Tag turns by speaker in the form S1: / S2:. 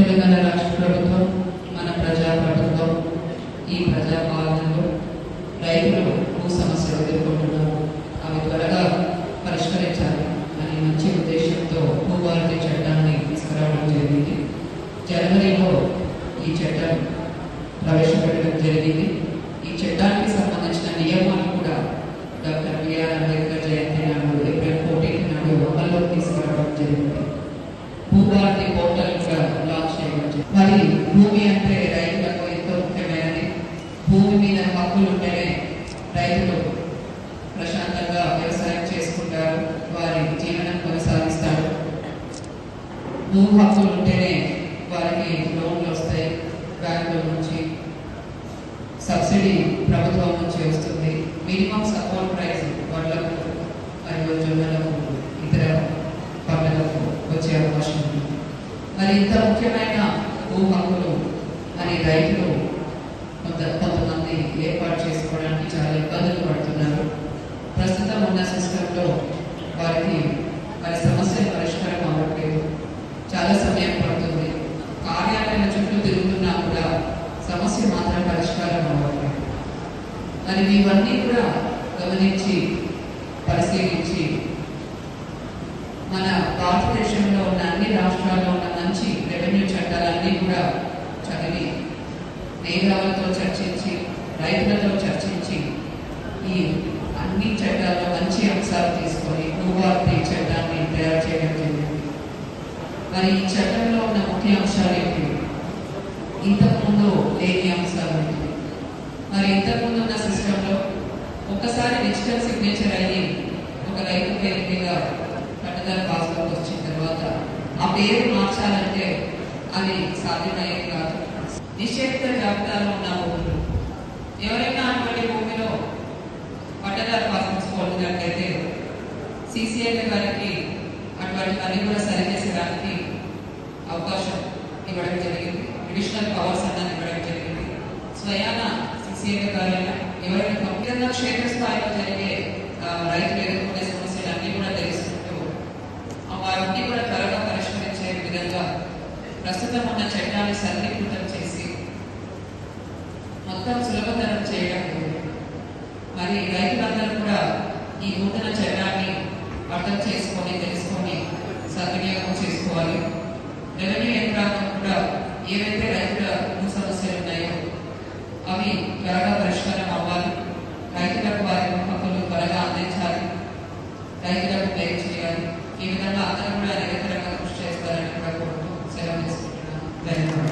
S1: తెలంగాణ రాష్ట్ర ప్రభుత్వం మన ప్రజా ప్రభుత్వం ఈ ప్రజా పాలనలో రైతులు భూ సమస్యలు ఎదుర్కొంటున్నారు అవి త్వరగా పరిష్కరించాలి అనే మంచి ఉద్దేశంతో భూభారతి చట్టాన్ని తీసుకురావడం జరిగింది. జనవరిలో ఈ చట్టం ప్రవేశపెట్టడం జరిగింది. ఈ చట్టానికి సంబంధించిన నియమం కూడా డాక్టర్ బిఆర్ అంబేద్కర్ జయంతి నాడు ఏప్రిల్ ఫోర్టీన్ నాడు అమల్లోకి తీసుకురావడం జరిగింది భూభారతి పోర్టల్ కూడా లాంచ్ చేయడం జరిగింది. మరి భూమి అంటే రైతులకు ఎంతో ముఖ్యమైనది. భూమి మీద హక్కులు ఉంటేనే రైతులు ప్రశాంతంగా వ్యవసాయం చేసుకుంటారు వారి జీవనం కొనసాగిస్తారు. భూ హక్కులు ఉంటేనే వారికి లోన్లు వస్తాయి బ్యాంకుల నుంచి సబ్సిడీ ప్రభుత్వం నుంచి వస్తుంది. మినిమం సపోర్ట్ ప్రైస్ వడ్లకు మరియు జొన్నలకు ఇతర పంటలకు వచ్చే అవకాశం ఉంది. మరి ఇంత ముఖ్యమైన భూ హక్కులు అని రైతులు కొంత కొంతమంది ఏర్పాటు చేసుకోవడానికి చాలా ఇబ్బందులు పడుతున్నారు. ప్రస్తుతం ఉన్న సిస్టంలో వారికి వారి సమస్య పరిష్కారం అవ్వట్లేదు. చాలా సమయం పడుతుంది. కార్యాలయాల చుట్టూ తిరుగుతున్నా కూడా సమస్య మాత్రం పరిష్కారం అవ్వట్లేదు. మరి ఇవన్నీ కూడా గమనించి పరిశీలించి మన భారతదేశంలో ఉన్న అన్ని రాష్ట్రాల్లో ఉన్న మంచి రెవెన్యూ చట్టాలన్నీ కూడా చదివి నేరాలతో చర్చించి రైతులతో చర్చించి ఈ అన్ని చట్టాల్లో మంచి అంశాలు తీసుకొని భూభారతి చట్టాన్ని తయారు చేయడం జరిగింది. మరి ఈ చట్టంలో ఉన్న ముఖ్య అంశాలు ఏంటి? ఇంతకుముందు లేని అంశాలు ఏంటి? మరి ఇంతకుముందు ఉన్న సిస్టంలో ఒక్కసారి డిజిటల్ సిగ్నేచర్ అయ్యి ఒక రైతు పేరు మీద పట్టదారు పాస్బుక్ వచ్చిన తర్వాత ఆ పేరు మార్చాలంటే అది సాధ్యమయ్యేది కాదు. నిశ్చేత జాబితాలో ఉన్న భూములు. ఎవరైనా అటువంటి భూమిలో పట్టదారు పాస్బుక్స్ పొందినట్లయితే సిసిఐ గారికి అటువంటి పని కూడా సరిచేసేదానికి అవకాశం ఇవ్వడం జరిగింది. అడిషనల్ పవర్స్ అన్నది ఇవ్వడం జరిగింది. స్వయాన సిసిఐ గారైనా ఎవరైనా ముఖ్యంగా క్షేత్రస్థాయిలో జరిగే రైతులు ఎదుర్కొనే సమస్యలు అన్నీ కూడా తెలుసు. ప్రస్తుతం ఉన్న చట్టాన్ని సరళీకృతం చేసి మొత్తం సులభతరం చేయడం మరి రైతులందరూ కూడా ఈ నూతన చట్టాన్ని అర్థం చేసుకొని తెలుసుకొని సద్వినియోగం చేసుకోవాలి. రెవెన్యూ యంత్రాంగం కూడా ఏవైతే రైతుల సమస్యలు ఉన్నాయో అవి త్వరగా పరిష్కారం అవ్వాలి. రైతులకు వారి హక్కులు త్వరగా అందించాలి. రైతులకు పేరు చేయాలి. ఈ విధంగా అందరూ కూడా నిరంతరంగా కృషి చేస్తారని కూడా 再来